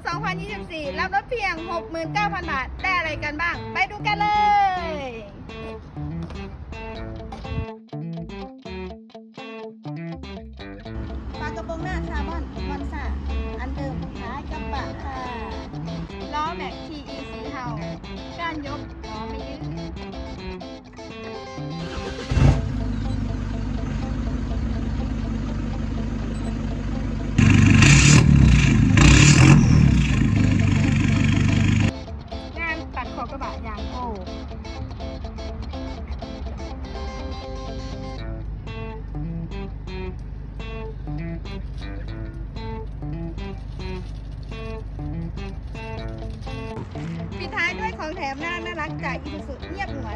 2024 รับรถเพียง 69,000 บาท ได้อะไรกันบ้าง ไปดูกันเลยปากระโปรงหน้าคาร์บอนมอนซ่าอันเดิมท้ายกระบะค่ะ ล้อแม็ก TE สีเทา กานยกล้อไม่ยืด ขอกระบะยางโอ้ปิดท้ายด้วยของแถมน่าน่ารักจากอีสุสุเงียบหัว